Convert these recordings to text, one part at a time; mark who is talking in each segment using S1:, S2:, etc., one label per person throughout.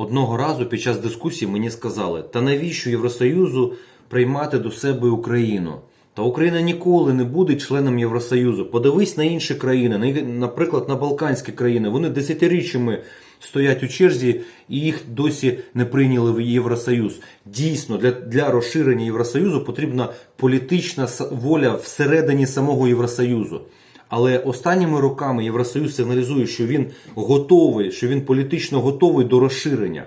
S1: Одного разу під час дискусії мені сказали, та навіщо Євросоюзу приймати до себе Україну? Та Україна ніколи не буде членом Євросоюзу. Подивись на інші країни, наприклад, на Балканські країни. Вони десятиріччями стоять у черзі і їх досі не прийняли в Євросоюз. Дійсно, для, для розширення Євросоюзу потрібна політична воля всередині самого Євросоюзу. Але останніми роками Євросоюз сигналізує, що він готовий, що він політично готовий до розширення.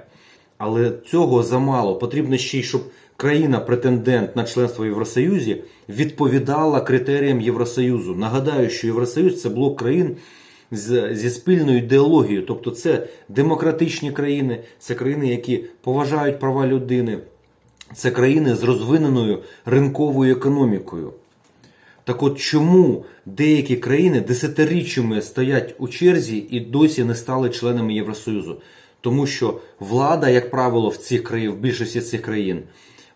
S1: Але цього замало. Потрібно ще й, щоб країна-претендент на членство в Євросоюзі відповідала критеріям Євросоюзу. Нагадаю, що Євросоюз це блок країн зі спільною ідеологією, тобто це демократичні країни, це країни, які поважають права людини, це країни з розвиненою ринковою економікою. Так от чому деякі країни десятиріччями стоять у черзі і досі не стали членами Євросоюзу? Тому що влада, як правило, в цих країн, в більшості цих країн,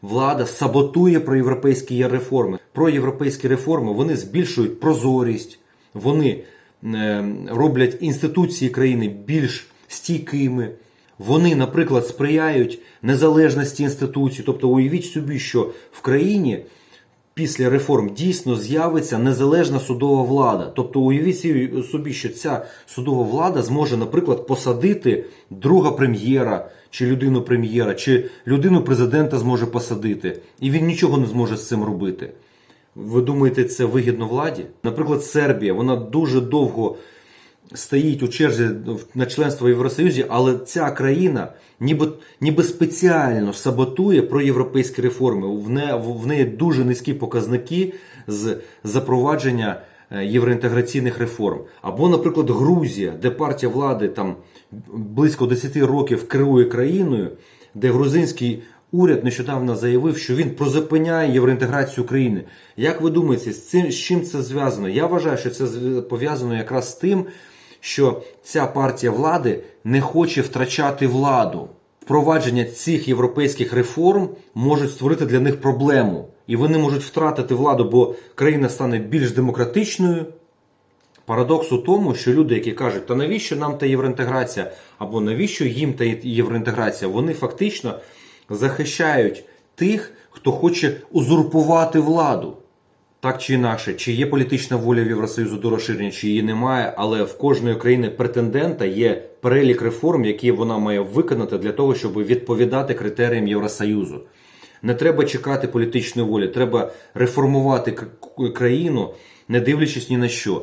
S1: влада саботує проєвропейські реформи. Проєвропейські реформи вони збільшують прозорість, вони е, роблять інституції країни більш стійкими. Вони, наприклад, сприяють незалежності інституцій. Тобто, уявіть собі, що в країні після реформ дійсно з'явиться незалежна судова влада. Тобто, уявіть собі- що ця судова влада зможе, наприклад, посадити друга прем'єра, чи людину прем'єра, чи людину президента зможе посадити, і він нічого не зможе з цим робити. Ви думаєте, це вигідно владі? Наприклад, Сербія, вона дуже довго стоїть у черзі на членство в Євросоюзі, але ця країна ніби, ніби спеціально саботує проєвропейські реформи. В неї, в неї дуже низькі показники з запровадження е, євроінтеграційних реформ. Або, наприклад, Грузія, де партія влади там близько 10 років керує країною, де грузинський уряд нещодавно заявив, що він прозупиняє євроінтеграцію України. Як ви думаєте, з цим з чим це зв'язано? Я вважаю, що це пов'язано якраз з тим, що ця партія влади не хоче втрачати владу. Впровадження цих європейських реформ можуть створити для них проблему, і вони можуть втратити владу, бо країна стане більш демократичною. Парадокс у тому, що люди, які кажуть, та навіщо нам та євроінтеграція, або навіщо їм та євроінтеграція, вони фактично захищають тих, хто хоче узурпувати владу. Так чи інакше, чи є політична воля в Євросоюзу до розширення, чи її немає, але в кожної країни претендента є перелік реформ, які вона має виконати для того, щоб відповідати критеріям Євросоюзу. Не треба чекати політичної волі, треба реформувати країну, не дивлячись ні на що.